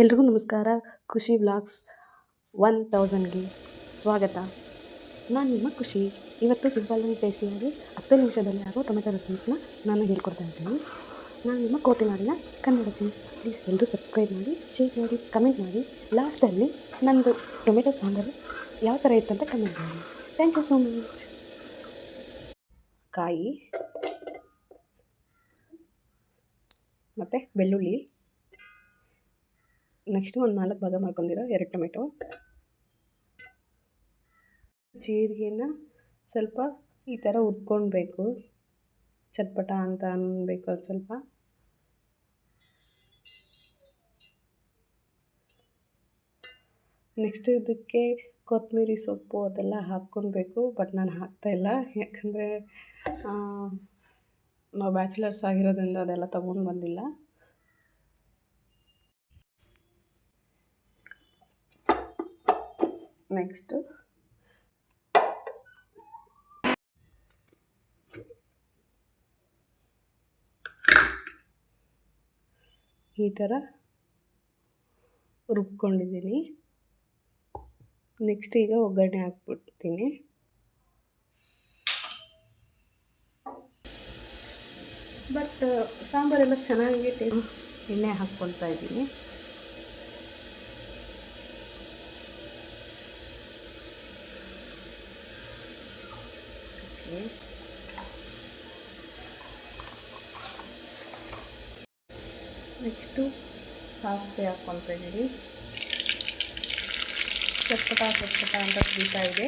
ಎಲ್ರಿಗೂ ನಮಸ್ಕಾರ. ಖುಷಿ ಬ್ಲಾಗ್ಸ್ ಒನ್ ತೌಸಂಡ್ಗೆ ಸ್ವಾಗತ. ನಾನು ನಿಮ್ಮ ಖುಷಿ. ಇವತ್ತು ಸಿಂಪಲ್ ಆಗಿ ಟೇಸ್ಟಿಯಾಗಿ ಹತ್ತು ನಿಮಿಷದಲ್ಲಿ ಆಗೋ ಟೊಮೆಟೊ ರೆಸಿಪ್ಸ್ನ ನಾನು ಹೇಳ್ಕೊಡ್ತಾ ಇದ್ದೀನಿ. ನಾನು ನಿಮ್ಮ ಕೋಟೆನಾಡಿನ ಕನ್ನಡತಿ ಪ್ಲೀಸ್ ಎಲ್ಲರೂ ಸಬ್ಸ್ಕ್ರೈಬ್ ಮಾಡಿ ಶೇರ್ ಮಾಡಿ ಕಮೆಂಟ್ ಮಾಡಿ. ಲಾಸ್ಟಲ್ಲಿ ನಂದು ಟೊಮೆಟೊ ಸಾಂಬಾರು ಯಾವ ಥರ ಅಂತ ಕಮೆಂಟ್ ಮಾಡಿ. ಥ್ಯಾಂಕ್ ಯು ಸೋ ಮಚ್ ಕಾಯಿ, ಮತ್ತು ಬೆಳ್ಳುಳ್ಳಿ ನೆಕ್ಸ್ಟು ಒಂದು ನಾಲ್ಕು ಭಾಗ ಮಾಡ್ಕೊಂಡಿರೋ ಎರಡು ಟೊಮೆಟೊ. ಜೀರಿಗೆನ ಸ್ವಲ್ಪ ಈ ಥರ ಹುರ್ಕೊಳ್ಬೇಕು ಚಟ್ಪಟ ಅಂತ ಅನ್ಬೇಕು ಅದು ಸ್ವಲ್ಪ. ನೆಕ್ಸ್ಟ್ ಇದಕ್ಕೆ ಕೊತ್ತಂಬರಿ ಸೊಪ್ಪು ಅದೆಲ್ಲ ಹಾಕ್ಕೊಳ್ಬೇಕು ಬಟ್ ನಾನು ಹಾಕ್ತಾಯಿಲ್ಲ ಯಾಕಂದರೆ ನಾವು ಬ್ಯಾಚುಲರ್ಸ್ ಆಗಿರೋದ್ರಿಂದ ಅದೆಲ್ಲ ತೊಗೊಂಡು ಬಂದಿಲ್ಲ. ನೆಕ್ಸ್ಟು ಈ ಥರ ರುಬ್ಕೊಂಡಿದ್ದೀನಿ. ನೆಕ್ಸ್ಟ್ ಈಗ ಒಗ್ಗರಣೆ ಹಾಕ್ಬಿಡ್ತೀನಿ. ಬಟ್ ಸಾಂಬಾರೆಲ್ಲ ಚೆನ್ನಾಗಿ ಎಣ್ಣೆ ಹಾಕ್ಕೊಳ್ತಾ ಇದ್ದೀನಿ. ನೆಕ್ಸ್ಟು ಸಾಸಿವೆ ಹಾಕ್ಕೊತ ಇದ್ದೀವಿ. ಚಟ್ಪಟ ಚಟ್ಪಟ ಅಂತ ಕುದೀತಾ ಇದೆ.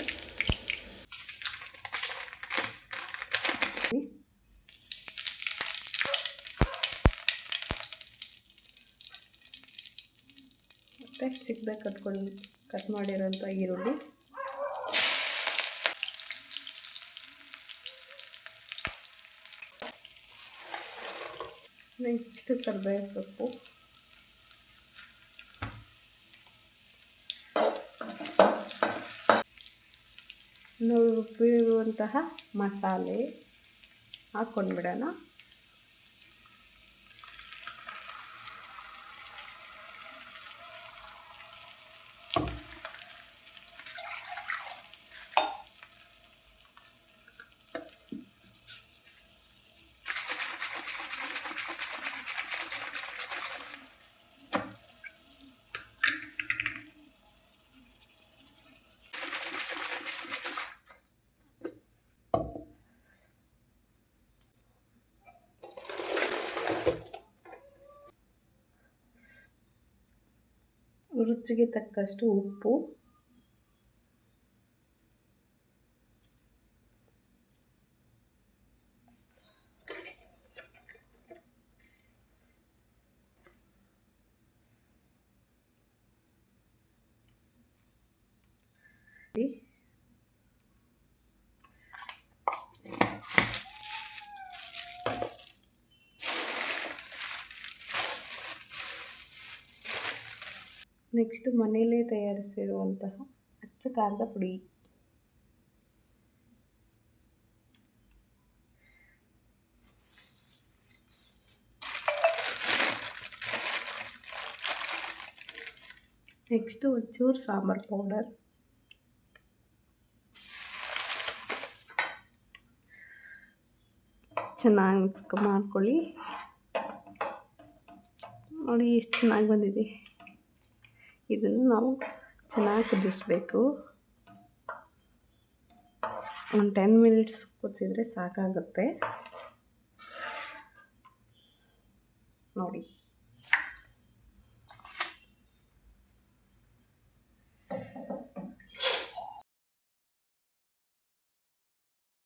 ಮತ್ತು ಸಿಕ್ಕದಾಗ ಕಟ್ಕೊಂಡು ಕಟ್ ಮಾಡಿರೋಂಥ ಈರುಳ್ಳಿ. ನೆಕ್ಸ್ಟ್ ಕರಿಬೇವು ಸೊಪ್ಪು ರುಬ್ಬಿರುವಂತಹ ಮಸಾಲೆ ಹಾಕ್ಕೊಂಡ್ಬಿಡೋಣ ರುಚಿಗೆ ತಕ್ಕಷ್ಟು ಉಪ್ಪು ನೆಕ್ಸ್ಟು ಮನೆಯಲ್ಲೇ ತಯಾರಿಸಿರುವಂತಹ ಅಚ್ಚ ಖಾರದ ಪುಡಿ. ನೆಕ್ಸ್ಟು ಒಂಚೂರು ಸಾಂಬಾರು ಪೌಡರ್. ಚೆನ್ನಾಗಿ ಮಿಕ್ಸ್ ಮಾಡ್ಕೊಳ್ಳಿ. ನೋಡಿ, ಎಷ್ಟು ಚೆನ್ನಾಗಿ ಬಂದಿದೆ. ಇದನ್ನು ನಾವು ಚೆನ್ನಾಗಿ ಕುದಿಸ್ಬೇಕು. ಒಂದು ಟೆನ್ ಮಿನಿಟ್ಸ್ ಕುದಿಸಿದರೆ ಸಾಕಾಗುತ್ತೆ. ನೋಡಿ.